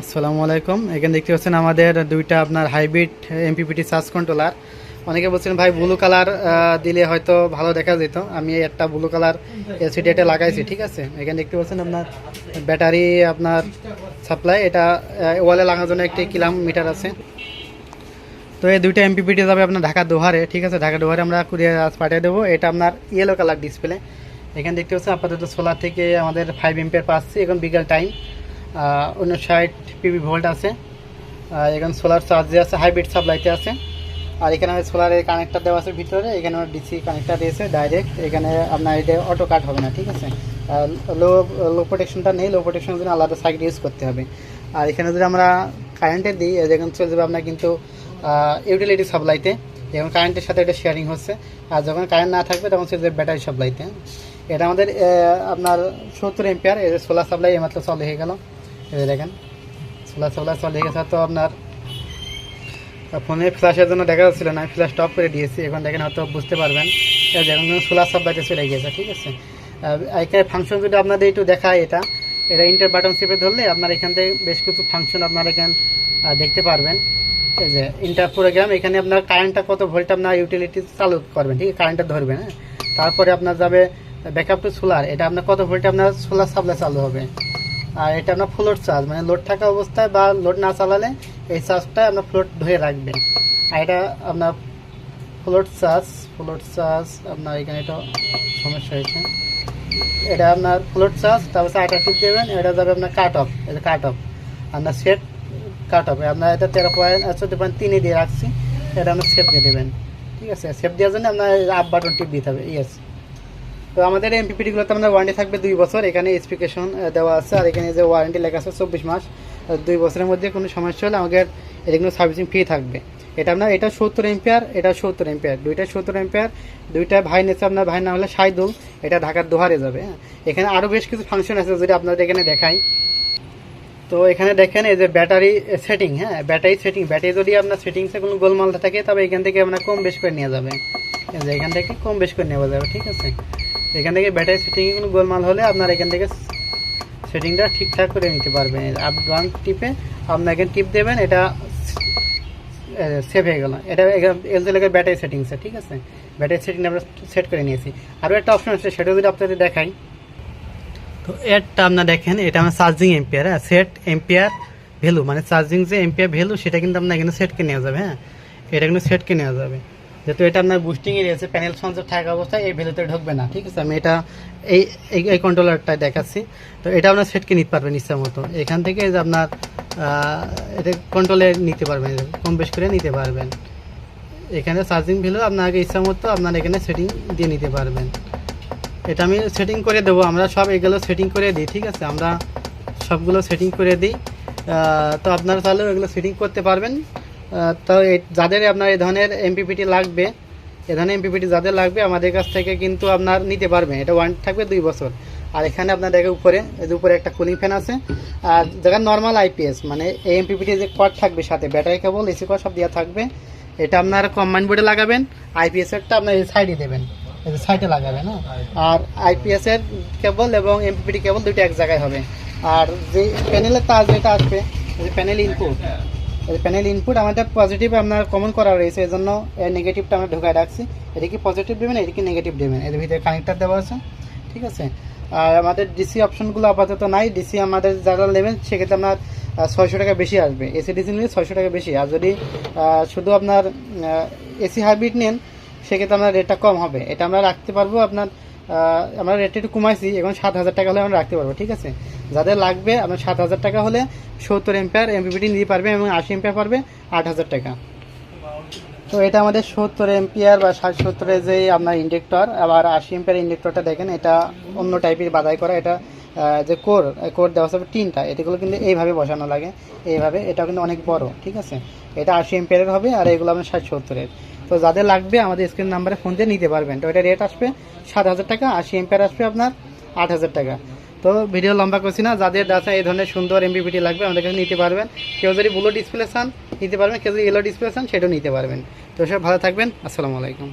আসসালামু আলাইকুম। এখানে দেখতে পাচ্ছেন আমাদের দুইটা আপনার হাইব্রিড এমপিপিটি সার্চ কন্ট্রোলার অনেকে বলছেন, ভাই ব্লু কালার দিলে হয়তো ভালো দেখা যেত। আমি একটা ব্লু কালার এলসিডি এটা লাগাইছি, ঠিক আছে? এখানে দেখতে পাচ্ছেন আপনার ব্যাটারি, আপনার সাপ্লাই এটা ওয়ালে লাগানোর জন্য একটি কিলোমিটার আছে। তো এই দুইটা এমপিপিটি যাবে আপনার ঢাকা দোহারে, ঠিক আছে? ঢাকা দোহারে আমরা আজ পাঠিয়ে দেবো। এটা আপনার ইয়েলো কালার ডিসপ্লে এখানে দেখতে পাচ্ছেন আপাতত সোলার থেকে আমাদের ফাইভ এম্পিয়ার পাচ্ছি। এখন বিকাল টাইম উনষাট পিবি ভোল্ট আছে। আর এখানে সোলার চার্জে আছে হাইব্রিড সাপ্লাইতে আছে। আর এখানে সোলারের কানেক্টার দেওয়া আছে ভিতরে, এখানে ডিসি কানেক্টার দিয়েছে ডাইরেক্ট এখানে আপনার এটা অটো কাট হবে না, ঠিক আছে? লো লো প্রোটেকশনটা নেই লো প্রোটেকশনের জন্য আলাদা সাইড ইউজ করতে হবে। আর এখানে যদি আমরা কারেন্টের দিই যেখানে চলে যাবে আপনার কিন্তু ইউটিলিটি সাপ্লাইতে যেমন কারেন্টের সাথে এটা শেয়ারিং হচ্ছে। আর যখন কারেন্ট না থাকবে, তখন চলে যাবে ব্যাটারি সাপ্লাইতে এটা আমাদের আপনার সত্তর এম্পিয়ার সোলার সাপ্লাই এইমাত্র চলে হয়ে গেল। এই দেখেন সোলার সাপ্লাই চলে গেছে তো আপনার ফোনে ফ্ল্যাশের জন্য দেখা যাচ্ছিল না ফ্ল্যাশ টপ করে দিয়েছি, এখন দেখেন হয়তো বুঝতে পারবেন। দেখুন সোলার সাপ্লাইতে চলে গিয়েছে, ঠিক আছে? এখানে ফাংশন যদি আপনাদের একটু দেখায় এটা এটা ইন্টার বাটন চেপে ধরলে আপনার এখান থেকে বেশ কিছু ফাংশন আপনারা এখানে দেখতে পারবেন। এই যে ইন্টার প্রোগ্রাম এখানে আপনার কারেন্টটা কত ভোল্ট আপনার ইউটিলিটি চালু করবেন, ঠিক আছে? কারেন্টটা ধরবেন হ্যাঁ? তারপরে আপনার যাবে ব্যাকআপ টু সোলার এটা আপনার কত ভোল্টে আপনার সোলার সাপ্লাই চালু হবে? আর এটা আপনার ফ্লোট চার্জ মানে লোড থাকা অবস্থায় বা লোড না চালালে এই চার্জটা আপনার ফ্লোট ধরে রাখবে আর এটা আপনার ফ্লোট চার্জ ফ্লোট চার্জ আপনার এখানে এটা সমস্যা হয়েছে। এটা আপনার ফ্লোট চার্জ তারপর আটা টিপ দেবেন, এটা যাবে আপনার কাট অফ এটা কাট অফ আপনার সেট কাট অফ আপনার এটা তেরো পয়েন্ট চোদ্দ পয়েন্ট তিনে দিয়ে রাখছি, এটা আপনার সেভ দিয়ে দেবেন। ঠিক আছে সেভ দেওয়ার জন্য আপনার আপ বাটন টিপ দিতে হবে ইয়েস তো আমাদের এমপিপিটিগুলোতে আমাদের ওয়ারেন্টি থাকবে দুই বছর। এখানে স্পেসিফিকেশন দেওয়া আছে। আর এখানে যে ওয়ারেন্টি লেখা আছে চব্বিশ মাস। দুই বছরের মধ্যে কোনো সমস্যা হলে আমাদের এগুলো সার্ভিসিং ফ্রি থাকবে। এটা আপনার, এটা সত্তর এম্পিয়ার এটা সত্তর এম্পিয়ার দুইটা সত্তর এম্পিয়ার দুইটা ভাই নেছে আপনার, ভাই না হলে সাইদুল এটা ঢাকার দোহারে যাবে হ্যাঁ। এখানে আরও বেশ কিছু ফাংশন আছে যদি আপনাদের এখানে দেখাই। তো এখানে দেখেন এই যে ব্যাটারি সেটিং হ্যাঁ। ব্যাটারি সেটিং ব্যাটারি যদি আপনার সেটিংসে কোনো গোলমাল থাকে, তবে এখান থেকে আপনার কম বেশ করে নিয়ে যাবে। এই যে এখান থেকে কম বেশ করে নেওয়া যাবে, ঠিক আছে? এখান থেকে ব্যাটারি সেটিংয়ে কোনো গোলমাল হলে আপনার এখান থেকে সেটিংটা ঠিকঠাক করে নিতে পারবেন। আপ ডাউন টিপে এখানে টিপ দেবেন, এটা সেভ হয়ে গেল। এটা এলজি লেগে ব্যাটারি সেটিংসে ঠিক আছে? ব্যাটারি সেটিং আমরা সেট করে নিয়েছি। আরও একটা অপশন আছে সেটা যদি আপনাদের দেখাই। তো এরটা আপনার দেখেন, এটা আমার চার্জিং এম্পিয়ার হ্যাঁ? সেট এম্পিয়ার ভ্যালু মানে চার্জিং যে এম্পিয়ার ভ্যালু সেটা কিন্তু আপনার এখানে সেটকে নেওয়া যাবে হ্যাঁ? এটা কিন্তু সেটকে নেওয়া যাবে। যেহেতু এটা আপনার বুস্টিংয়ে রয়েছে প্যানেল সংযোগ থাকা অবস্থায় এই ভ্যালুতে ঢুকবে না, ঠিক আছে? আমি এটা এই, এই- কন্ট্রোলারটা দেখাচ্ছি। তো এটা আপনার সেটকে নিতে পারবেন ইচ্ছা মতো। এখান থেকে যে আপনার এটা কন্ট্রোলে নিতে পারবেন, কম বেশ করে নিতে পারবেন। এখানে চার্জিং ভ্যালু আপনাকে ইচ্ছা মতো আপনার এখানে সেটিং দিয়ে নিতে পারবেন। এটা আমি সেটিং করে দেবো, আমরা সব এগুলো সেটিং করে দিই, ঠিক আছে? আমরা সবগুলো সেটিং করে দিই। তো আপনারা তাহলে এগুলো সেটিং করতে পারবেন। তো যাদের আপনার এই ধরনের এমপিপিটি লাগবে, এ ধরনের এমপিপিটি যাদের লাগবে, আমাদের কাছ থেকে কিন্তু আপনার নিতে পারবেন এটা ওয়ান থাকবে দুই বছর। আর এখানে আপনার দেখে উপরে যে উপরে একটা কুলিং ফ্যান আছে, আর যেখানে নর্মাল আইপিএস মানে এই এমপিপিটি যে কট থাকবে সাথে ব্যাটারি কেবল এসি কট সব দেওয়া থাকবে। এটা আপনার কম্বাইন বোর্ডে লাগাবেন আইপিএস এরটা আপনার এই সাইডে দেবেন সাইডে লাগাবেন হ্যাঁ? আর আইপিএস এর কেবল এবং এমপিপিটি কেবল দুটো এক জায়গায় হবে। আর যে প্যানেলের তার যেটা আসবে যে প্যানেল ইনপুট প্যানেল ইনপুট আমাদের পজিটিভ আপনার কমন করা রয়েছে এই জন্য এর নেগেটিভটা আমরা ঢোকায় রাখছি। এটা কি পজিটিভ দেবেন এটা কি নেগেটিভ দেবেন এর ভিতরে কানেক্টার দেওয়া আছে, ঠিক আছে? আর আমাদের ডিসি অপশনগুলো আপাতত নাই ডিসি আমাদের যারা নেবেন, সেক্ষেত্রে আপনার ছয়শো টাকা বেশি আসবে। এসি ডিসি নিলে ছয়শো টাকা বেশি। আর যদি শুধু আপনার এসি হাইব্রিড নেন, সেক্ষেত্রে আপনার রেটটা কম হবে। এটা আমরা রাখতে পারব আপনার আমরা রেটটা একটু কমাইছি, এখন সাত হাজার টাকা হলে আমরা রাখতে পারব, ঠিক আছে? যাদের লাগবে, আপনার সাত হাজার টাকা হলে সত্তর এম্পিয়ার এমপিপিটি নিতে পারবে এবং আশি এম্পিয়ার পারবে, আট হাজার টাকা। তো এটা আমাদের সত্তর এম্পিয়ার বা ষাট সত্তরের যে আপনার ইন্ডেক্টর, আবার আশি এম্পিয়ার ইন্ডেক্টরটা দেখেন, এটা অন্য টাইপের বাদাই করা, এটা যে কোর কোর দেওয়া হবে তিনটা এটাগুলো কিন্তু এইভাবে বসানো লাগে, এইভাবে এটা কিন্তু অনেক বড়, ঠিক আছে? এটা আশি এম্পিয়ারের হবে, আর এগুলো আপনার ষাট সত্তরের। তো যাদের লাগবে, আমাদের স্ক্রিন নাম্বারে ফোন দিয়ে নিতে পারবেন। তো এটা রেট আসবে সাত হাজার টাকা আশি এম্পিয়ার আসবে আপনার আট হাজার টাকা। তো ভিডিও লম্বা করছি না, যাদের দাসা এই ধরনের সুন্দর এমবিপিটি লাগবে, আমাদের কাছে নিতে পারবেন। কেউ যদি ব্লু ডিসপ্লে চান, নিতে পারবেন, কেউ যদি ইয়েলো ডিসপ্লে চান, সেটাও নিতে পারবেন। তো সব ভালো থাকবেন, আসসালামু আলাইকুম।